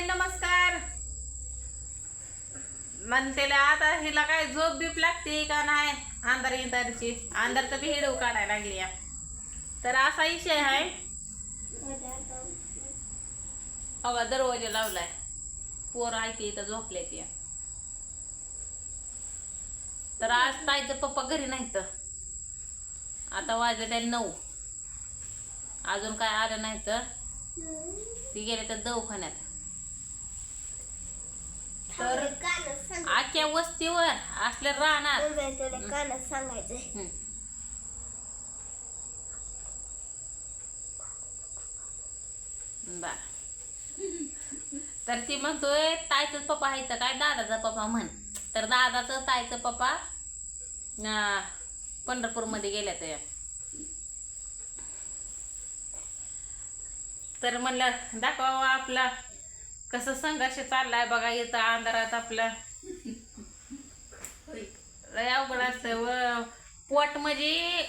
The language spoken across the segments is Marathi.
हाय नमस्कार. म्हणतेला आता हिला काय झोप बीप लागते का नाही? अंधार इंधारची अंधार तर हिडव काढायला लागली या. तर असा विषय आहे अगं दरवाजा लावलाय. पोर ऐकते ती इथं झोपले ती तर आज ताईचं पप्पा घरी नाही तर आता वाजले त्या नऊ. अजून काय आलं नाही तर ती गेले तर दवाखान्यात. तर आजच्या वस्तीवर असले राहणार कानात सांगायचंय बर. तर ती म्हणतोय ताईचाच पप्पा आहे तर काय दादाचा पप्पा म्हण. तर दादाचं ताईचं पप्पा अं, पंढरपूरमध्ये गेल्या तर तर म्हणलं दाखवा आपला कसं संघर्ष चाललाय बघा इथं अंधारात आपला. लय अवघड असतं व. पोट म्हणजे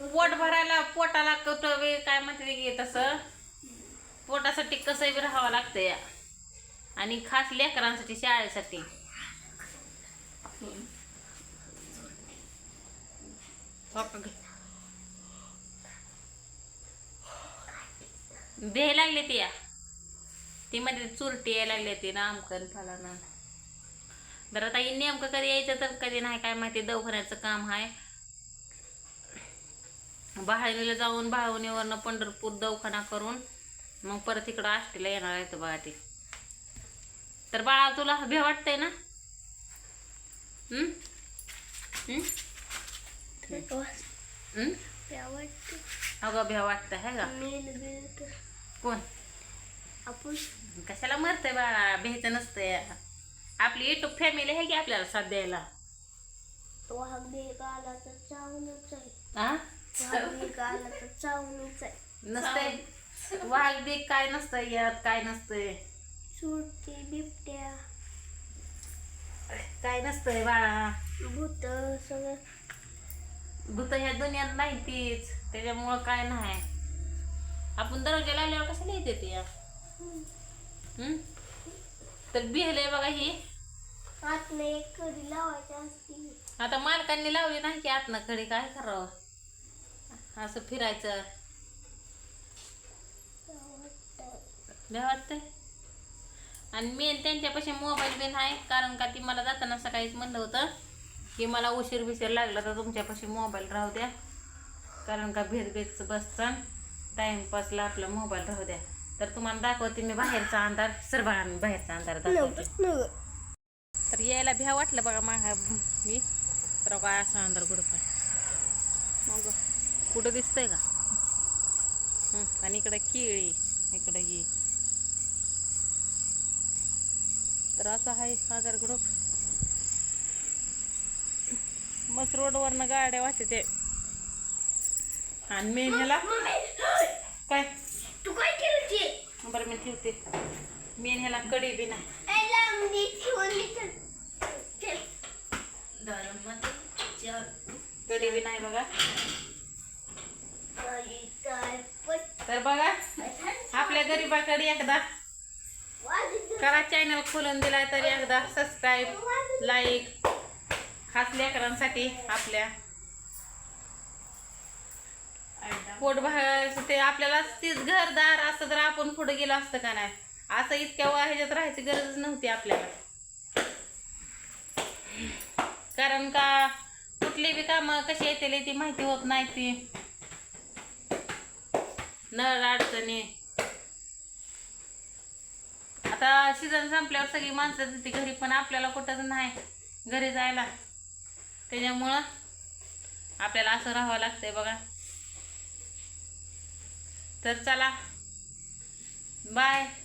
पोट भरायला पोटाला कुठं वे काय म्हणते की तसं. पोटासाठी कसं बी राहावं लागतं या आणि खास लेकरांसाठी शाळेसाठी का ग? भे लागले ती या. ती मध्ये चुरटी यायला लागली ती नामकन फलाना. बरं आता नेमकं कधी यायचं तर कधी नाही काय माहिती दवाखान्याचं काम आहे बाहेरला जाऊन बाळवणीवरनं पंढरपूर दवाखाना करून मग परत इकडं आष्टीला येणार आहे बघा ती. तर बाळा तुला भे वाटतंय ना? हम्म? हम्म? हम्म? अगं भ्या वाटतं है का? कोण? आपण कशाला मरतंय बाळा? भ्यायचं नसतंय. आपली युट्यूब फॅमिली आहे की आपल्याला साथ द्यायला? वाघ बेग आला तर चावूनच आहे. हा वाघ बेग आला तर चावूनच आहे. नसतंय. वाघ बी काय नसतंय यात काय नसतंय? सुरती बिबट्या. काय नसतंय बाळा? भूत सगळं. भूत ह्या दुनियात नाही तीच त्याच्यामुळं काय नाही. आपण दरवाजा लावल्यावर कशाला येते ती या? तर बिहलंय बघा ही. आतनं एक कडी लावायची असती. आता मालकांनी लावली नाही की आतनं कडे काय करावं? असं फिरायचं. भ्या वाटतंय? आणि मेन त्यांच्यापाशी मोबाईल बी नाही कारण का ती मला जाताना सकाळीच म्हणलं होतं की मला उशीर बिशीर लागला तर तुमच्यापाशी मोबाईल राहू द्या. कारण का भेद भेदचं टाइमपासला आपला मोबाईल राहू द्या. तर तुम्हाला दाखवते मी बाहेरचा अंधार सर्वांना बाहेरचा अंधार दाखवते. तर यायला भ्या वाटलं बघा मागा मी. तर काय असं अंधार कुठं पण. मग. कुठं दिसतंय का? हं, आणि इकडं केळी इकडं ही. तर असं आहे आधार ग्रुप मस्त रोडवरनं गाड्या वाहते ते. आणि मी ह्याला काय? तू काय केलं बरं मी ठेवते. मी ह्याला कडी बी नाही. कडी बी नाही बघा. तर बघा आपल्या गरीबाकडे एकदा. करा चॅनल खोलून दिलाय तर एकदा सबस्क्राईब लाईक खास लेकरांसाठी आपल्या पोट बाहेर ते आपल्याला तीच घरदार असं तर आपण पुढे गेलो असतं का नाही? असं इतक्या ह्याच्यात राहायची गरज नव्हती आपल्याला. कारण का कुठली बी कामं कशी येते ती माहिती होत नाही ती. नळ अडचणी. आता सीझन संपल्यावर सगळी माणसं ती घरी पण आपल्याला कुठंच नाही घरी जायला. त्याच्यामुळं आपल्याला असं राहावं लागतंय बघा. तर चला. बाय.